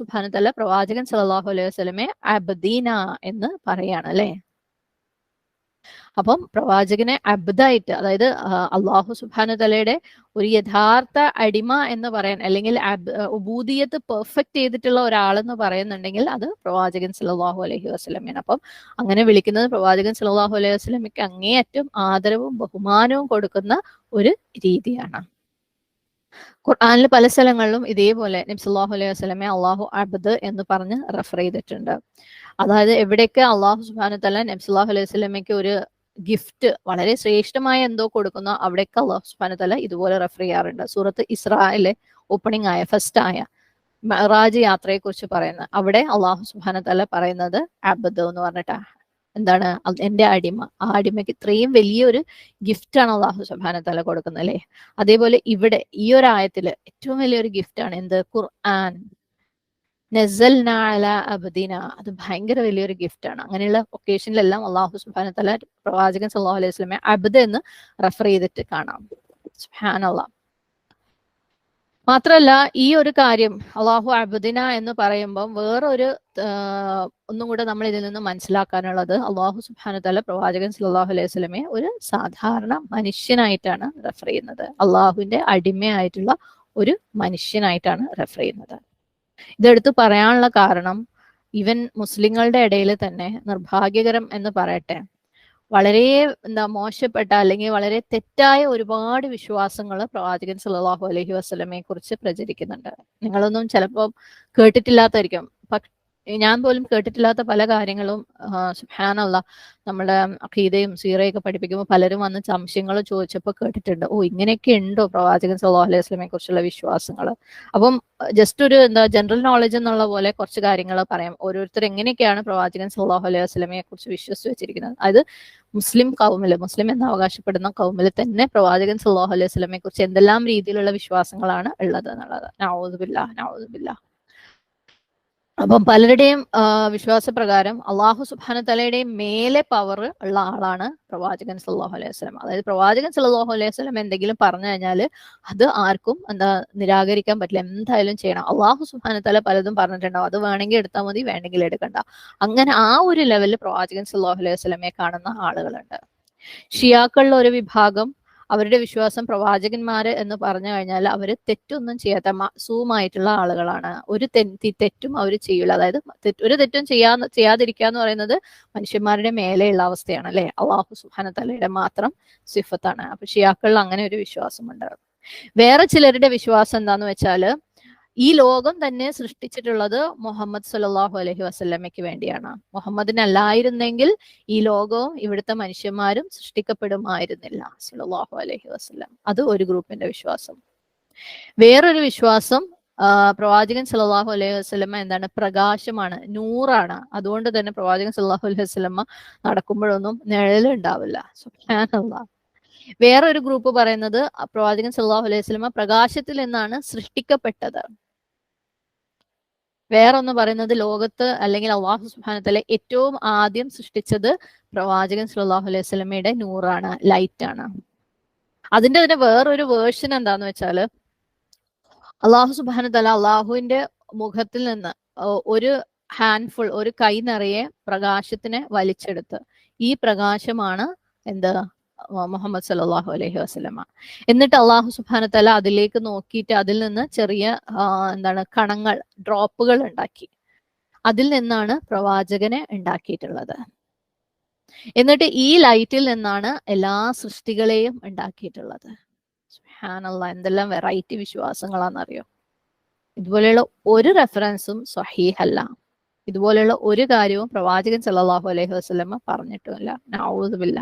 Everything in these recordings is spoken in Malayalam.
സുബാനത്തല്ല പ്രവാചകൻ സലാഹു അലൈഹി വസ്ലമെ അബ്ദീന എന്ന് പറയാണ് അല്ലെ? അപ്പം പ്രവാചകനെ അബ്ദായിട്ട് അതായത് അള്ളാഹു സുബാന തലയുടെ ഒരു യഥാർത്ഥ അടിമ എന്ന് പറയാൻ അല്ലെങ്കിൽ ഉബൂദിയത്ത് പെർഫെക്റ്റ് ചെയ്തിട്ടുള്ള ഒരാളെന്ന് പറയുന്നുണ്ടെങ്കിൽ അത് പ്രവാചകൻ സലാഹു അലഹി വസ്ലമയാണ് അപ്പം അങ്ങനെ വിളിക്കുന്നത് പ്രവാചകൻ സലാഹു അലൈഹി വസ്ലമയ്ക്ക് അങ്ങേയറ്റം ആദരവും ബഹുമാനവും കൊടുക്കുന്ന ഒരു രീതിയാണ്. ഖുർആാനിൽ പല സ്ഥലങ്ങളിലും ഇതേപോലെ നബ്സല്ലാഹു അലൈഹി വസ്ലമെ അള്ളാഹു അബ്ദ് എന്ന് പറഞ്ഞ് റെഫർ ചെയ്തിട്ടുണ്ട്. അതായത് എവിടെയൊക്കെ അള്ളാഹു സുബാന തല നബ്സല്ലാഹു അലൈഹി വസ്ലമയ്ക്ക് ഒരു ഗിഫ്റ്റ് വളരെ ശ്രേഷ്ഠമായ എന്തോ കൊടുക്കുന്ന അവിടെയൊക്കെ അള്ളാഹു സുബാന തല ഇതുപോലെ റെഫർ ചെയ്യാറുണ്ട്. സൂറത്ത് ഇസ്രായേലെ ഓപ്പണിംഗ് ആയ ഫസ്റ്റ് ആയ മറാജ് യാത്രയെ കുറിച്ച് പറയുന്നത് അവിടെ അള്ളാഹു സുബാന തല പറയുന്നത് അബദ് എന്ന് പറഞ്ഞിട്ടാ എന്താണ് എന്റെ അടിമ. ആ അടിമയ്ക്ക് ഇത്രയും വലിയൊരു ഗിഫ്റ്റ് ആണ് അള്ളാഹു സുബാന തല കൊടുക്കുന്നത് അല്ലെ? അതേപോലെ ഇവിടെ ഈ ഒരു ആയത്തിൽ ഏറ്റവും വലിയൊരു ഗിഫ്റ്റ് ആണ് എന്ത്? ഖുർആൻ. നസൽന അല അബദീന. അത് ഭയങ്കര വലിയൊരു ഗിഫ്റ്റ് ആണ്. അങ്ങനെയുള്ള ഒക്കേഷനിലെല്ലാം അള്ളാഹു സുബാന തല പ്രവാചകൻ സല്ലാഹു അലൈഹി സ്വലമെ അബദ് എന്ന് റെഫർ ചെയ്തിട്ട് കാണാം. സുഹാനുള്ള മാത്രല്ല ഈ ഒരു കാര്യം അള്ളാഹു അബുദിന എന്ന് പറയുമ്പം വേറൊരു ഒന്നും കൂടെ നമ്മൾ ഇതിൽ നിന്ന് മനസ്സിലാക്കാനുള്ളത് അള്ളാഹു സുബാന തല പ്രവാചകൻ സല്ലാഹു അലൈഹി സ്വലമെ ഒരു സാധാരണ മനുഷ്യനായിട്ടാണ് റെഫർ ചെയ്യുന്നത്. അള്ളാഹുവിന്റെ അടിമയായിട്ടുള്ള ഒരു മനുഷ്യനായിട്ടാണ് റെഫർ ചെയ്യുന്നത്. ഇതെടുത്ത് പറയാനുള്ള കാരണം ഇവൻ മുസ്ലിങ്ങളുടെ ഇടയിൽ തന്നെ നിർഭാഗ്യകരം എന്ന് പറയട്ടെ. വളരെ എന്താ മോശപ്പെട്ട അല്ലെങ്കിൽ വളരെ തെറ്റായ ഒരുപാട് വിശ്വാസങ്ങൾ പ്രവാചകൻ സല്ലല്ലാഹു അലഹി വസ്ലമയെ കുറിച്ച് പ്രചരിക്കുന്നുണ്ട്. നിങ്ങളൊന്നും ചിലപ്പോൾ കേട്ടിട്ടില്ലാത്തായിരിക്കും ഞാൻ പോലും കേട്ടിട്ടില്ലാത്ത പല കാര്യങ്ങളും സുഹാനല്ല നമ്മുടെ അഖീദയും സീറയൊക്കെ പഠിപ്പിക്കുമ്പോൾ പലരും വന്ന് സംശയങ്ങൾ ചോദിച്ചപ്പോൾ കേട്ടിട്ടുണ്ട്. ഓ ഇങ്ങനെയൊക്കെ ഉണ്ടോ പ്രവാചകൻ സല്ലാ അലൈഹി വസ്ലമെ കുറിച്ചുള്ള വിശ്വാസങ്ങൾ? അപ്പം ജസ്റ്റ് ഒരു എന്താ ജനറൽ നോളജ് എന്നുള്ള പോലെ കുറച്ച് കാര്യങ്ങൾ പറയാം. ഓരോരുത്തർ എങ്ങനെയൊക്കെയാണ് പ്രവാചകൻ സല്ലാഹു അലൈഹി വസ്ലമയെ കുറിച്ച് വിശ്വസിച്ച് വെച്ചിരിക്കുന്നത്? അത് മുസ്ലിം കൗമിൽ മുസ്ലിം എന്ന് അവകാശപ്പെടുന്ന കൗമിൽ തന്നെ പ്രവാചകൻ സല്ലാഹു അലൈഹി വസ്ലമെ കുറിച്ച് എന്തെല്ലാം രീതിയിലുള്ള വിശ്വാസങ്ങളാണ് ഉള്ളത് എന്നുള്ളത്. നവോദുബില്ല നവോദുബില്ല അപ്പം പലരുടെയും വിശ്വാസപ്രകാരം അള്ളാഹു സുബാന തലയുടെയും മേലെ പവർ ഉള്ള ആളാണ് പ്രവാചകൻ സല്ലാഹു അലൈഹി വസ്ലം അതായത് പ്രവാചകൻ സല്ലാഹു അലൈഹി വസ്ലം എന്തെങ്കിലും പറഞ്ഞു കഴിഞ്ഞാൽ അത് ആർക്കും എന്താ നിരാകരിക്കാൻ പറ്റില്ല. എന്തായാലും ചെയ്യണം. അള്ളാഹു സുബാന തല പലതും പറഞ്ഞിട്ടുണ്ടാവും. അത് വേണമെങ്കിൽ എടുത്താൽ മതി വേണമെങ്കിൽ എടുക്കണ്ട. അങ്ങനെ ആ ഒരു ലെവലിൽ പ്രവാചകൻ സല്ലാഹു അലൈഹി വസ്ലമെ കാണുന്ന ആളുകളുണ്ട്. ഷിയാക്കളിലെ ഒരു വിഭാഗം അവരുടെ വിശ്വാസം പ്രവാചകന്മാര് എന്ന് പറഞ്ഞു കഴിഞ്ഞാൽ അവർ തെറ്റൊന്നും ചെയ്യാത്ത സൂമായിട്ടുള്ള ആളുകളാണ്. ഒരു തെറ്റും അവർ ചെയ്യില്ല അതായത് ഒരു തെറ്റും ചെയ്യാ ചെയ്യാതിരിക്കുക എന്ന് പറയുന്നത് മനുഷ്യന്മാരുടെ മേലെയുള്ള അവസ്ഥയാണ് അല്ലെ? അള്ളാഹു സുഹാന തലയുടെ മാത്രം സിഫത്താണ്. അപ്പൊ ഷിയാക്കളിൽ അങ്ങനെ ഒരു വിശ്വാസമുണ്ട്. വേറെ ചിലരുടെ വിശ്വാസം എന്താന്ന് വെച്ചാൽ ഈ ലോകം തന്നെ സൃഷ്ടിച്ചിട്ടുള്ളത് മുഹമ്മദ് സല്ലാഹു അലഹി വസ്ല്ലമയ്ക്ക് വേണ്ടിയാണ്. മുഹമ്മദിനല്ലായിരുന്നെങ്കിൽ ഈ ലോകവും ഇവിടുത്തെ മനുഷ്യന്മാരും സൃഷ്ടിക്കപ്പെടുമായിരുന്നില്ല സല്ലാഹു അലഹി വസ്ല്ലം. അത് ഒരു ഗ്രൂപ്പിന്റെ വിശ്വാസം. വേറൊരു വിശ്വാസം പ്രവാചകൻ സല്ലാഹു അലൈഹി വസ്ലമ എന്താണ്? പ്രകാശമാണ് നൂറാണ്. അതുകൊണ്ട് തന്നെ പ്രവാചകൻ സല്ലാഹു അലൈഹി വസ്ലമ നടക്കുമ്പോഴൊന്നും നിഴലുണ്ടാവില്ല. സുഖാനുള്ള വേറൊരു ഗ്രൂപ്പ് പറയുന്നത് പ്രവാചകൻ സല്ലാഹു അലൈഹി വസ്ലമ പ്രകാശത്തിൽ നിന്നാണ് സൃഷ്ടിക്കപ്പെട്ടത്. വേറൊന്ന് പറയുന്നത് ലോകത്ത് അല്ലെങ്കിൽ അള്ളാഹു സുബാനത്തിലെ ഏറ്റവും ആദ്യം സൃഷ്ടിച്ചത് പ്രവാചകൻ സുല്ലാഹു അലൈഹി സ്വലമയുടെ നൂറാണ് ലൈറ്റ് ആണ്. അതിന്റെ തന്നെ വേറൊരു വേർഷൻ എന്താന്ന് വെച്ചാൽ അള്ളാഹു സുബാനത്തല അള്ളാഹുവിന്റെ മുഖത്തിൽ നിന്ന് ഒരു ഹാൻഡ്ഫുൾ ഒരു കൈ നിറയെ പ്രകാശത്തിനെ വലിച്ചെടുത്ത്. ഈ പ്രകാശമാണ് എന്ത്? മുഹമ്മദ് സല്ലാഹു അലഹി വസ്ലമ എന്നിട്ട് അള്ളാഹു സുബാനത്തല അതിലേക്ക് നോക്കിയിട്ട് അതിൽ നിന്ന് ചെറിയ എന്താണ് കണങ്ങൾ ഡ്രോപ്പുകൾ ഉണ്ടാക്കി. അതിൽ നിന്നാണ് പ്രവാചകനെ ഉണ്ടാക്കിയിട്ടുള്ളത്. എന്നിട്ട് ഈ ലൈറ്റിൽ നിന്നാണ് എല്ലാ സൃഷ്ടികളെയും ഉണ്ടാക്കിയിട്ടുള്ളത്. സുഹാനുള്ള എന്തെല്ലാം വെറൈറ്റി വിശ്വാസങ്ങളാണെന്നറിയോ ഇതുപോലെയുള്ള ഒരു റെഫറൻസും സ്വഹീഹല്ല ഇതുപോലെയുള്ള ഒരു കാര്യവും പ്രവാചകൻ സല്ലാഹു അലൈഹി വസ്ലമ പറഞ്ഞിട്ടുമില്ല. നൗദുബില്ല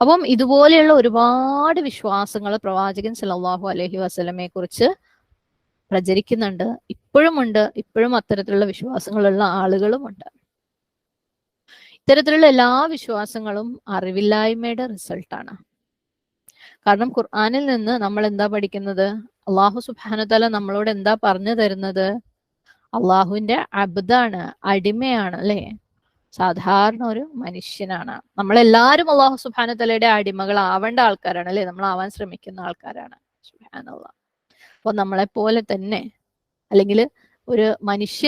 അപ്പം ഇതുപോലെയുള്ള ഒരുപാട് വിശ്വാസങ്ങൾ പ്രവാചകൻ സല്ലാഹു അലഹി വസ്ലമെ കുറിച്ച് പ്രചരിക്കുന്നുണ്ട്. ഇപ്പോഴുമുണ്ട്. ഇപ്പോഴും അത്തരത്തിലുള്ള വിശ്വാസങ്ങളുള്ള ആളുകളുമുണ്ട്. ഇത്തരത്തിലുള്ള എല്ലാ വിശ്വാസങ്ങളും അറിവില്ലായ്മയുടെ റിസൾട്ടാണ്. കാരണം ഖുർആാനിൽ നിന്ന് നമ്മൾ എന്താ പഠിക്കുന്നത്? അള്ളാഹു സുബാനുതല നമ്മളോട് എന്താ പറഞ്ഞു തരുന്നത്? അള്ളാഹുവിന്റെ അബ്ദാണ് അടിമയാണ് അല്ലെ? സാധാരണ ഒരു മനുഷ്യനാണ്. നമ്മളെല്ലാവരും അള്ളാഹു സുബാന തലയുടെ അടിമകളാവേണ്ട ആൾക്കാരാണ് അല്ലെ? നമ്മൾ ആവാൻ ശ്രമിക്കുന്ന ആൾക്കാരാണ്. സുബാനുള്ള അപ്പൊ നമ്മളെ പോലെ തന്നെ അല്ലെങ്കിൽ ഒരു മനുഷ്യനാണ്